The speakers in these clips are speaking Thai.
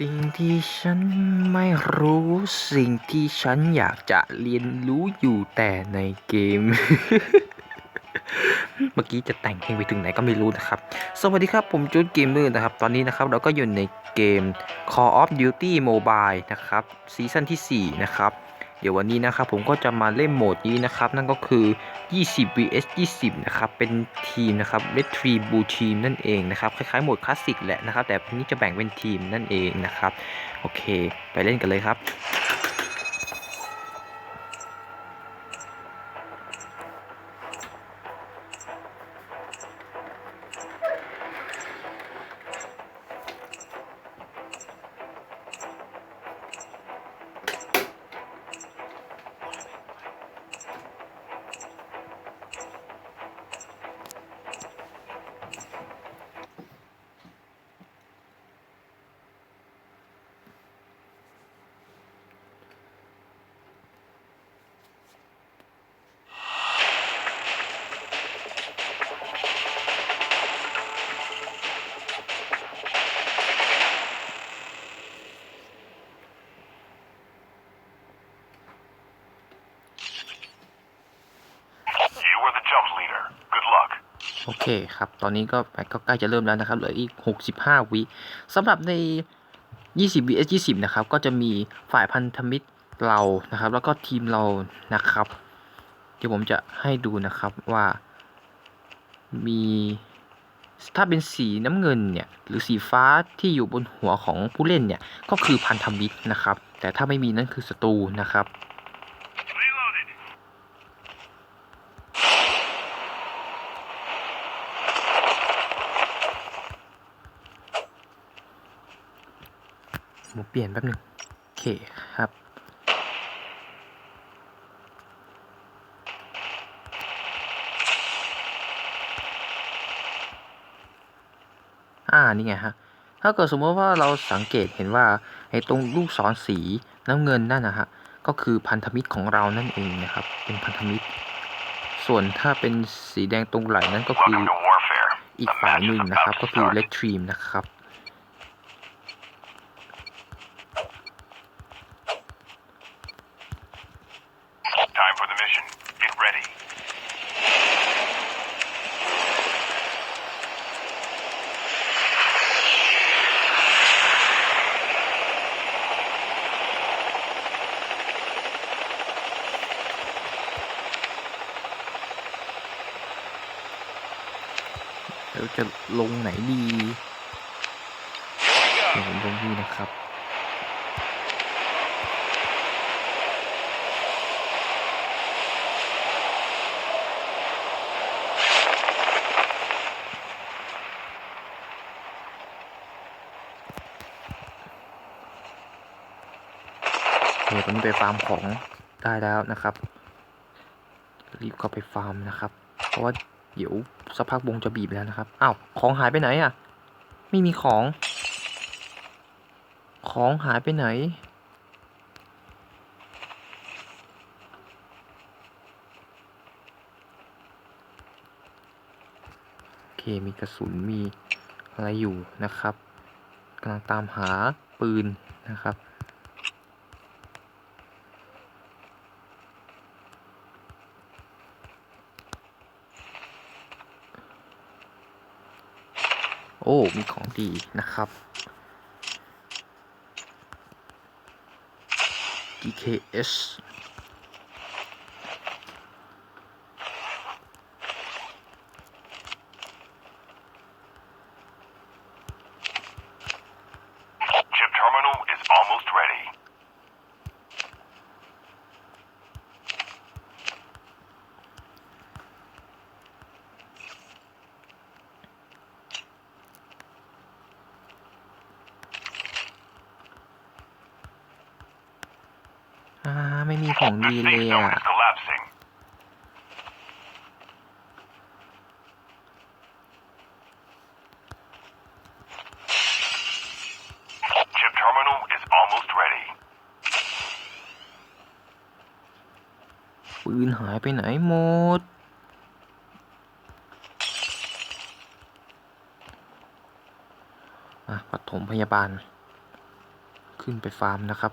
สิ่งที่ฉันไม่รู้สิ่งที่ฉันอยากจะเรียนรู้อยู่แต่ในเกม เมื่อกี้จะแต่งเพลงไปถึงไหนก็ไม่รู้นะครับ สวัสดีครับผมจูนเกมเมอร์นะครับ ตอนนี้นะครับเราก็อยู่ในเกม Call of Duty Mobile นะครับซีซั่นที่ 4 นะครับ เดี๋ยววันนี้นะครับผมก็จะมาเล่นโหมดนี้นะครับ นั่นก็คือ 20 vs 20 นะครับ เป็นทีมนะครับ Red Tree Blue Team นั่นเองนะครับ คล้ายๆโหมดคลาสสิกแหละนะครับ แต่ทีนี้จะแบ่งเป็นทีมนั่นเองนะครับ โอเค ไปเล่นกันเลยครับ โอเคครับ ตอนนี้ก็ก็ใกล้จะเริ่มแล้วนะครับ เหลืออีก 65 วิสำหรับใน 20 vs 20 นะครับ ก็จะมีฝ่ายพันธมิตรเรานะครับ แล้วก็ทีมเรานะครับ เดี๋ยวผมจะให้ดูนะครับว่ามีถ้าเป็นสีน้ำเงินเนี่ยหรือสีฟ้าที่อยู่บนหัวของผู้เล่นเนี่ยก็คือพันธมิตรนะครับ แต่ถ้าไม่มีนั่นคือศัตรูนะครับ Reloaded. ผม เปลี่ยนแป๊บหนึ่งโอเคครับ อ่า นี่ไงฮะ ถ้าเกิดสมมติว่าเราสังเกตเห็นว่าไอ้ตรงลูกศรสีน้ำเงินนั่นนะฮะ ก็คือพันธมิตรของเรานั่นเองนะครับ เป็นพันธมิตร ส่วนถ้าเป็นสีแดงตรงไหล่นั่นก็คืออีกฝ่ายหนึ่งนะครับ ก็คือ Red Team นะครับ เราจะลงไหนดีเดี๋ยวผมลงนี่นะครับโอเคตอนนี้ไปฟาร์มของได้แล้วนะครับ รีบเข้าไปฟาร์มนะครับ เพราะว่าเดี๋ยว สักพักวงจะบีบแล้วนะครับอ้าวของหายไปไหนอะ ไม่มีของ ของหายไปไหน โอเคมีกระสุนมีอะไรอยู่นะครับกำลังตามหาปืนนะครับ อ้มีของดีนะครับ DKS ไม่มีของ The ดีเล safe ย zone อะ is collapsing. Chip terminal is almost ready. ปืนหายไปไหนหมดอะปฐมพยาบาล ขึ้นไปฟาร์มนะครับ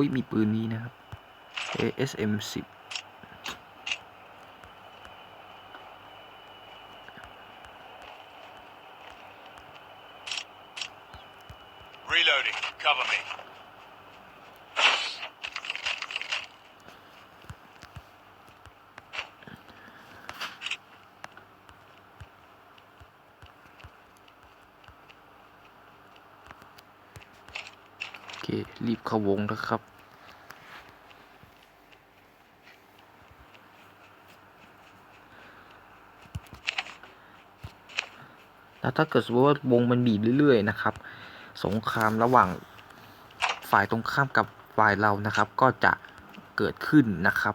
อุ้ยมีปืนนี้นะครับ ASM 10 Reloading. Cover me. โอเครีบเข้าวงนะครับ แล้วถ้าเกิดสมมติว่าวงมันบีบเรื่อยๆนะครับ สงครามระหว่างฝ่ายตรงข้ามกับฝ่ายเรานะครับ ก็จะเกิดขึ้นนะครับ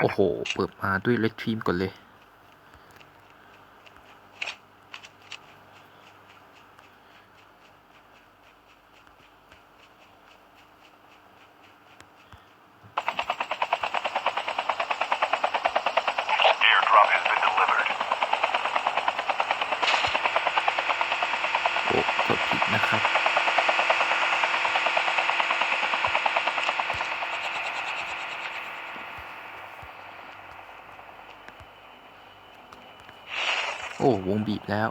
โอ้โห เปิดมาด้วยเล d ทีมก่อนเลย Airdrop has been delivered. โอ้กดผิดนะครับ โอ้วงบีบแล้ว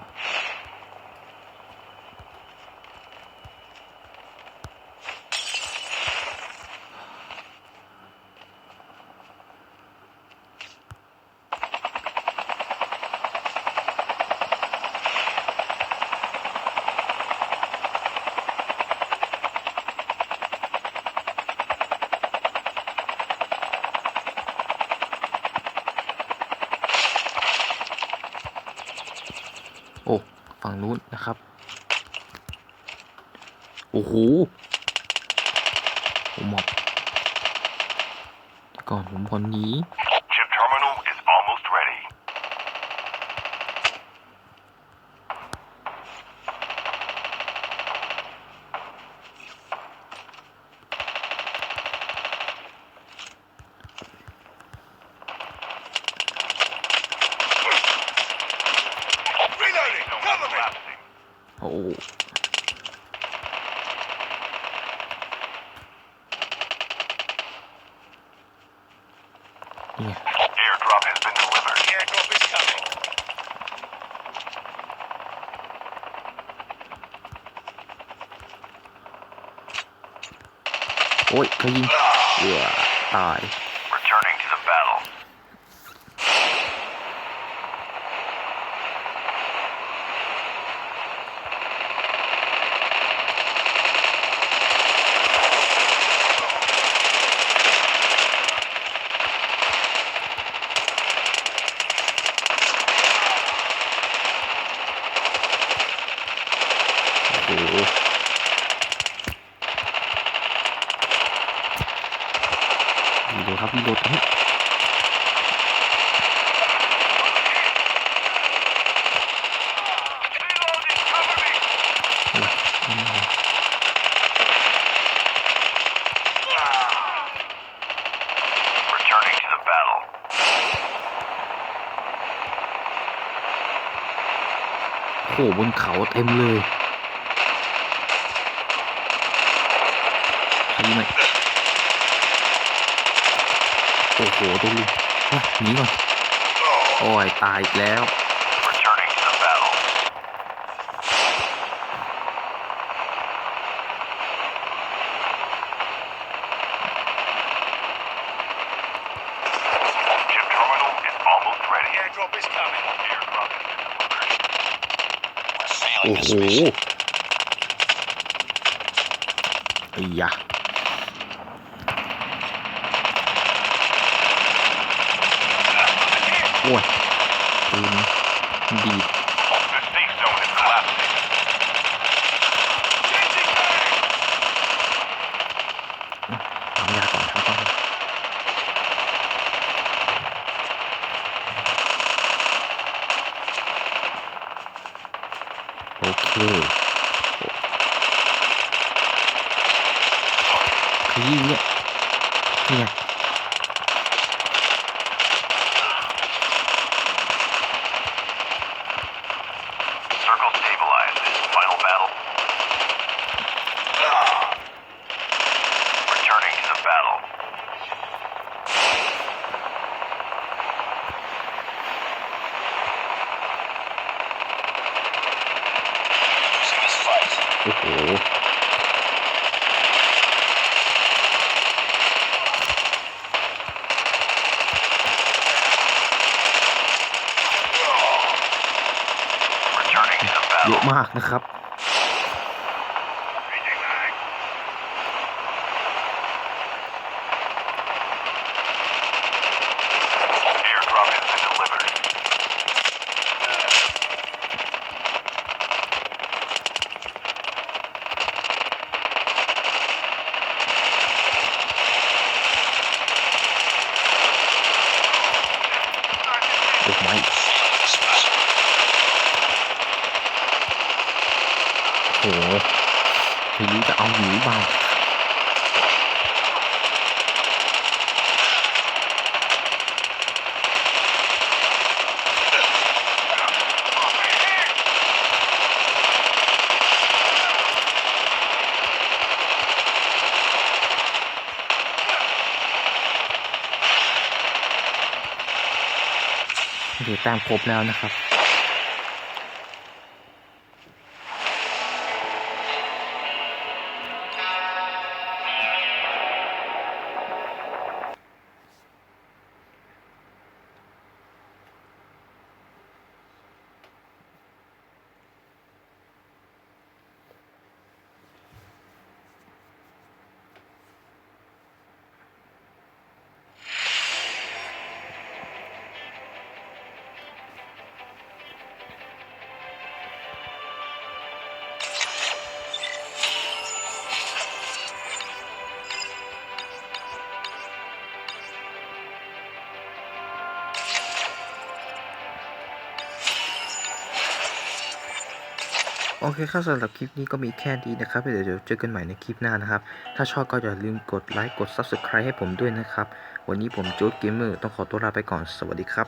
โอ้ ฝั่ง นู้นนะครับ โอ้โหผมหมอบเดี๋ยวก่อนผมคนนี้ เนี่ย Airdrop has been delivered. The airdrop is coming. โอ้ยเขายิงเอือตาย Returning to the battle. โอ้โหวีโดครับวีโดตรงนี้ Reloading. Cover me. โอ้ยอืม Returning to the battle. โอ้โหบนเขาเต็มเลยใครยิงไหม โอ้โหตัวลุงอะหนีก่อนโอ้ยตายอีกแล้ว Returning to the battle. Chip terminal is almost The ready. airdrop is coming. Airdrop has been delivered. We're โอ้ sealing โห this mission. ไอ้ยะ อ้วนปืนดีด The safe zone is collapsing. Changing mag! ปั๊มยาก่อนครับต้องโอเคคือยิงเนี่ยเนี่ย battle. Returning to the battle. Losing this fight. โอ้โห Returning to the เย battle. อะมากนะครับ Oh โอ้ไม่โอ้โหทีนี้จะเอาหนีบ้าง อยู่ตามครบแล้วนะครับ โอเคครับสำหรับคลิปนี้ก็มีแค่นี้นะครับ เดี๋ยวเจอกันใหม่ในคลิปหน้านะครับ ถ้าชอบก็อย่าลืมกดไลค์ กด Subscribe ให้ผมด้วยนะครับ วันนี้ผมโจ๊กเกมเมอร์ต้องขอตัวลาไปก่อน สวัสดีครับ